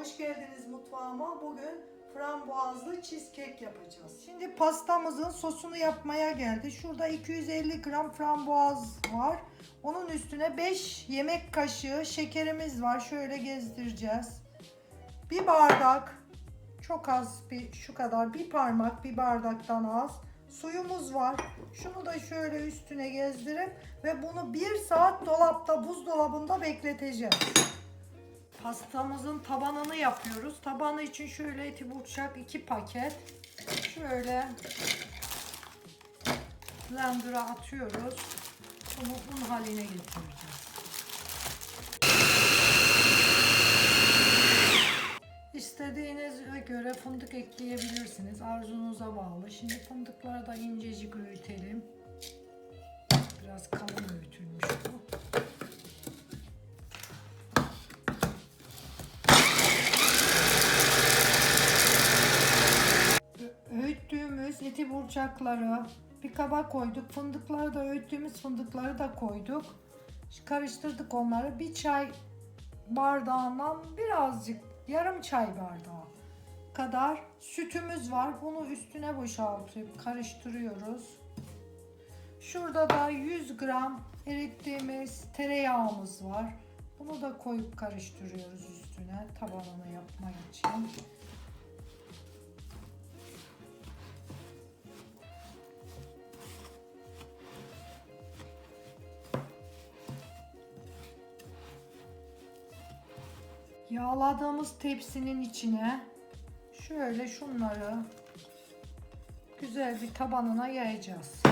Hoş geldiniz mutfağıma. Bugün frambuazlı cheesecake yapacağız. Şimdi pastamızın sosunu yapmaya geldi. Şurada 250 gram frambuaz var. Onun üstüne 5 yemek kaşığı şekerimiz var. Şöyle gezdireceğiz. Bir bardak, çok az bir şu kadar bir parmak bir bardaktan az suyumuz var. Şunu da şöyle üstüne gezdirip ve bunu bir saat dolapta buzdolabında bekleteceğiz. Pastamızın tabanını yapıyoruz. Tabanı için şöyle eti burçak 2 paket. Şöyle blender'a atıyoruz. Bunu un haline getireceğiz. İstediğinize göre fındık ekleyebilirsiniz. Arzunuza bağlı. Şimdi fındıkları da incecik öğütelim. Biraz kalın öğütülmüş bu. Burçakları bir kaba koyduk. Fındıkları da öğüttüğümüz fındıkları da koyduk. Karıştırdık onları. Bir çay bardağından birazcık yarım çay bardağı kadar sütümüz var. Bunu üstüne boşaltıp karıştırıyoruz. Şurada da 100 gram erittiğimiz tereyağımız var. Bunu da koyup karıştırıyoruz üstüne tabanını yapmak için. Yağladığımız tepsinin içine şöyle şunları güzel bir tabanına yayacağız.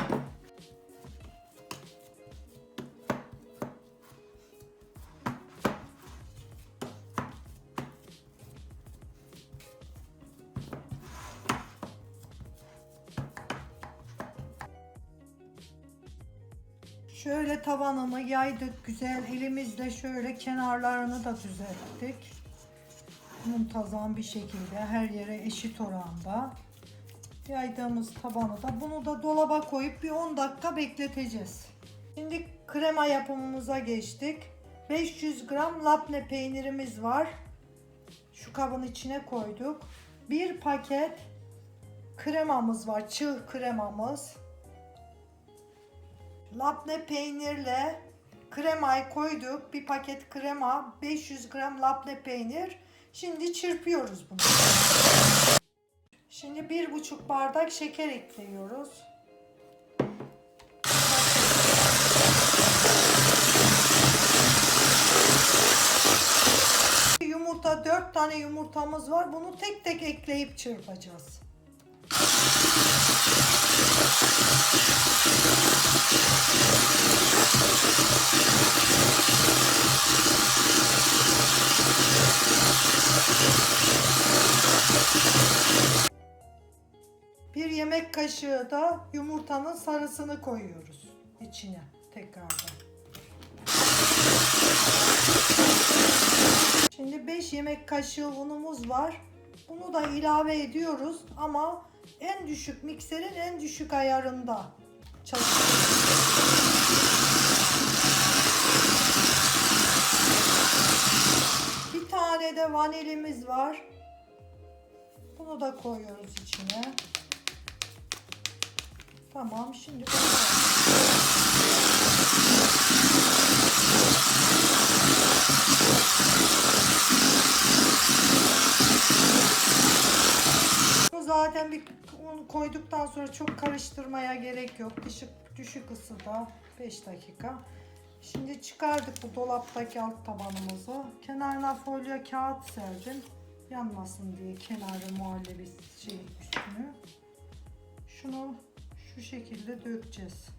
Şöyle tabanını yaydık güzel elimizle şöyle kenarlarını da düzelttik. Muntazam bir şekilde her yere eşit oranda yaydığımız tabanı da bunu da dolaba koyup bir 10 dakika bekleteceğiz. Şimdi krema yapımımıza geçtik. 500 gram labne peynirimiz var. Şu kabın içine koyduk. Bir paket kremamız var. Çığ kremamız. Labne peynirle kremayı koyduk. Bir paket krema, 500 gram labne peynir. Şimdi çırpıyoruz bunu. Şimdi bir buçuk bardak şeker ekliyoruz. Yumurta, 4 tane yumurtamız var. Bunu tek tek ekleyip çırpacağız. Bir yemek kaşığı da yumurtanın sarısını koyuyoruz içine tekrardan. Şimdi 5 yemek kaşığı unumuz var. Bunu da ilave ediyoruz ama en düşük mikserin en düşük ayarında çalışıyoruz. Bir tane de vanilimiz var. Bunu da koyuyoruz içine. Tamam şimdi Bu zaten bir un koyduktan sonra çok karıştırmaya gerek yok. Düşük, düşük ısıda 5 dakika. Şimdi çıkardık bu dolaptaki alt tabanımızı. Kenarına folyo kağıt serdim. Yanmasın diye kenarı muhallebi şey üstünü. Şunu şu şekilde dökeceğiz.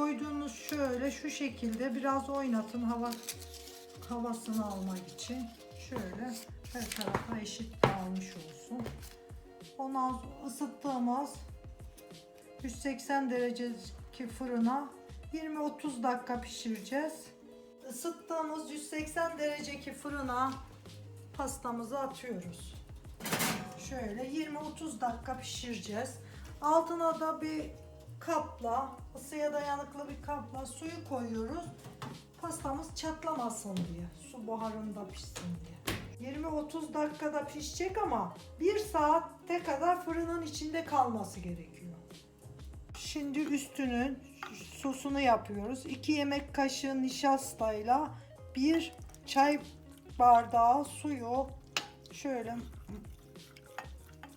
Koyduğunuz şöyle şu şekilde biraz oynatın hava havasını almak için. Şöyle her tarafa eşit dağılmış olsun. Ondan ısıttığımız 180 derecedeki fırına 20-30 dakika pişireceğiz. Isıttığımız 180 derecedeki fırına pastamızı atıyoruz. Şöyle 20-30 dakika pişireceğiz. Altına da bir kapla, ısıya dayanıklı bir kapla suyu koyuyoruz. Pastamız çatlamasın diye. Su buharında pişsin diye. 20-30 dakikada pişecek ama 1 saatte kadar fırının içinde kalması gerekiyor. Şimdi üstünün sosunu yapıyoruz. 2 yemek kaşığı nişastayla 1 çay bardağı suyu şöyle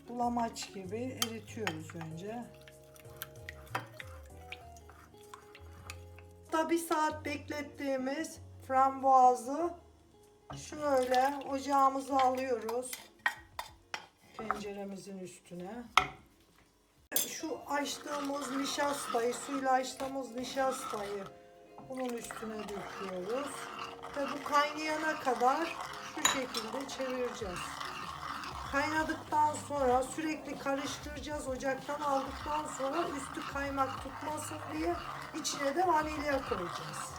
bulamaç gibi eritiyoruz önce. Da bir saat beklettiğimiz frambuazı şöyle ocağımıza alıyoruz. Tenceremizin üstüne. Şu açtığımız nişastayı, suyla açtığımız nişastayı bunun üstüne döküyoruz. Ve bu kaynayana kadar şu şekilde çevireceğiz. Kaynadıktan sonra sürekli karıştıracağız. Ocaktan aldıktan sonra üstü kaymak tutmasın diye içine de vanilya koyacağız.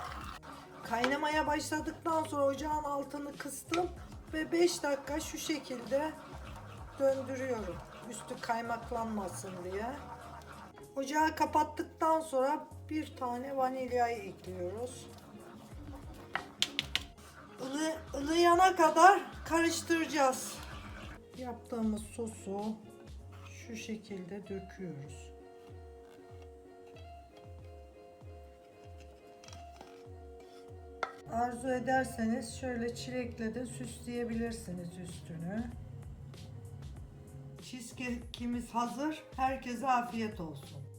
Kaynamaya başladıktan sonra ocağın altını kıstım ve 5 dakika şu şekilde döndürüyorum. Üstü kaymaklanmasın diye. Ocağı kapattıktan sonra bir tane vanilyayı ekliyoruz. Ilı, ılıyana kadar karıştıracağız. Yaptığımız sosu şu şekilde döküyoruz. Arzu ederseniz şöyle çilekle de süsleyebilirsiniz üstünü. Cheesecake'imiz hazır. Herkese afiyet olsun.